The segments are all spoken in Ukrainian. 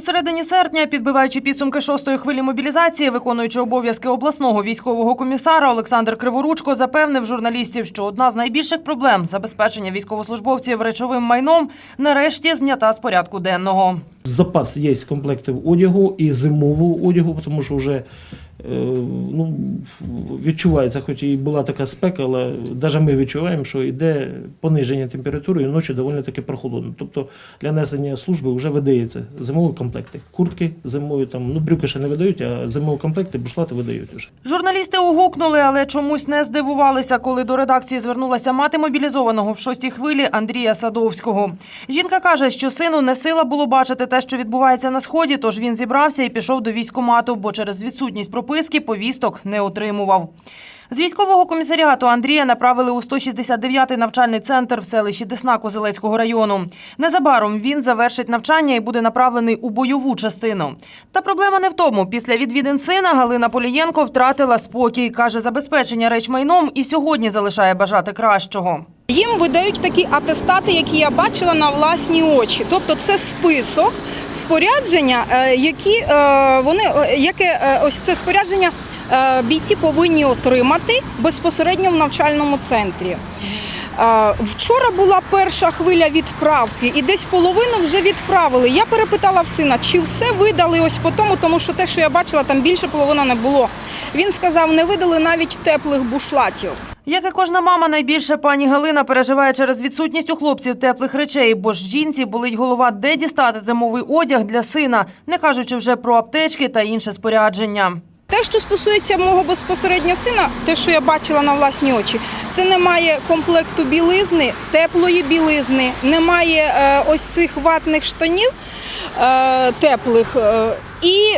У середині серпня, підбиваючи підсумки шостої хвилі мобілізації, виконуючи обов'язки обласного військового комісара Олександр Криворучко запевнив журналістів, що одна з найбільших проблем забезпечення військовослужбовців речовим майном нарешті знята з порядку денного. Запас є комплектів одягу і зимового одягу, тому що вже ну, відчувається, хоч і була така спека, але навіть ми відчуваємо, що йде пониження температури і ночі доволі таки прохолодно. Тобто для несення служби вже видається зимові комплекти. Куртки зимові, там, ну брюки ще не видають, а зимові комплекти, бушлати видають вже. Журналісти угукнули, але чомусь не здивувалися, коли до редакції звернулася мати мобілізованого в шостій хвилі Андрія Садовського. Жінка каже, що сину не сила було бачити те, що відбувається на сході, тож він зібрався і пішов до військкомату, бо через відсутність прописки повісток не отримував. З військового комісаріату Андрія направили у 169-й навчальний центр в селищі Десна Козелецького району. Незабаром він завершить навчання і буде направлений у бойову частину. Та проблема не в тому. Після відвідин сина Галина Полієнко втратила спокій. Каже, забезпечення речмайном і сьогодні залишає бажати кращого. Їм видають такі атестати, які я бачила на власні очі. Тобто це список спорядження, е, які е, вони е, яке ось це спорядження бійці повинні отримати безпосередньо в навчальному центрі. Вчора була перша хвиля відправки, і десь половину вже відправили. Я перепитала в сина, чи все видали ось по тому, тому що те, що я бачила, там більше половини не було. Він сказав, не видали навіть теплих бушлатів. Як і кожна мама, найбільше пані Галина переживає через відсутність у хлопців теплих речей, бо ж жінці болить голова, де дістати зимовий одяг для сина, не кажучи вже про аптечки та інше спорядження. Те, що стосується мого безпосередньо сина, те, що я бачила на власні очі, це немає комплекту білизни, теплої білизни, немає е, ось цих ватних штанів е, теплих е, і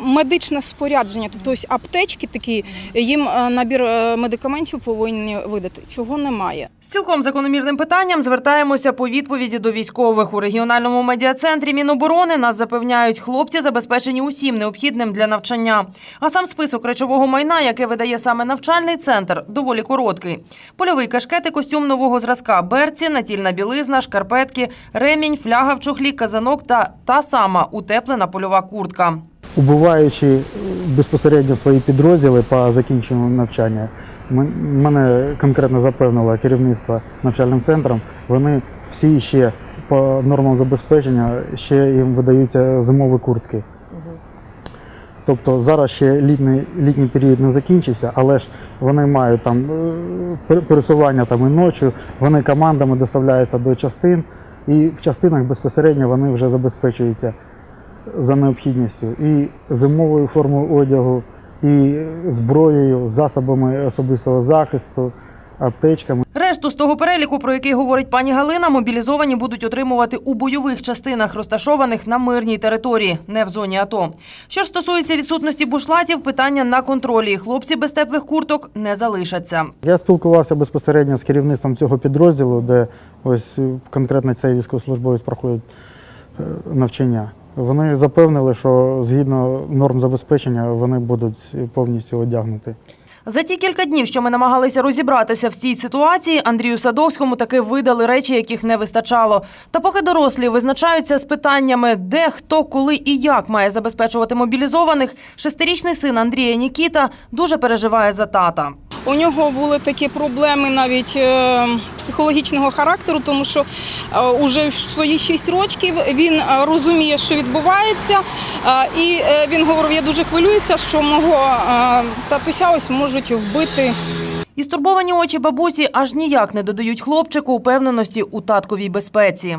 медичне спорядження, тобто ось аптечки такі, їм е, набір е, медикаментів повинні видати. Цього немає. З цілком закономірним питанням звертаємося по відповіді до військових. У регіональному медіа-центрі Міноборони нас запевняють, хлопці забезпечені усім необхідним для навчання. А сам список речового майна, яке видає саме навчальний центр, доволі короткий. Польовий кашкет і костюм нового зразка, берці, натільна білизна, шкарпетки, ремінь, фляга в чохлі, казанок та та сама утеплена польова куртка. Убуваючи безпосередньо свої підрозділи по закінченню навчання, мене конкретно запевнило керівництво навчальним центром. Вони всі ще по нормам забезпечення ще їм видаються зимові куртки. Тобто зараз ще літній, літній період не закінчився, але ж вони мають там е, пересування там і ночі, вони командами доставляються до частин, і в частинах безпосередньо вони вже забезпечуються за необхідністю і зимовою формою одягу, і зброєю, засобами особистого захисту, аптечками. Решту з того переліку, про який говорить пані Галина, мобілізовані будуть отримувати у бойових частинах, розташованих на мирній території, не в зоні АТО. Що ж стосується відсутності бушлатів, питання на контролі. Хлопці без теплих курток не залишаться. Я спілкувався безпосередньо з керівництвом цього підрозділу, де ось конкретно цей військовослужбовець проходить е, навчання. Вони запевнили, що згідно норм забезпечення вони будуть повністю одягнуті. За ті кілька днів, що ми намагалися розібратися в цій ситуації, Андрію Садовському таки видали речі, яких не вистачало. Та поки дорослі визначаються з питаннями, де, хто, коли і як має забезпечувати мобілізованих, шестирічний син Андрія Нікіта дуже переживає за тата. У нього були такі проблеми навіть е, психологічного характеру, тому що е, уже в свої 6 років він е, розуміє, що відбувається, е, і е, він говорив: я дуже хвилююся, що мого е, татуся ось можуть вбити. І стурбовані очі бабусі аж ніяк не додають хлопчику упевненості у татковій безпеці.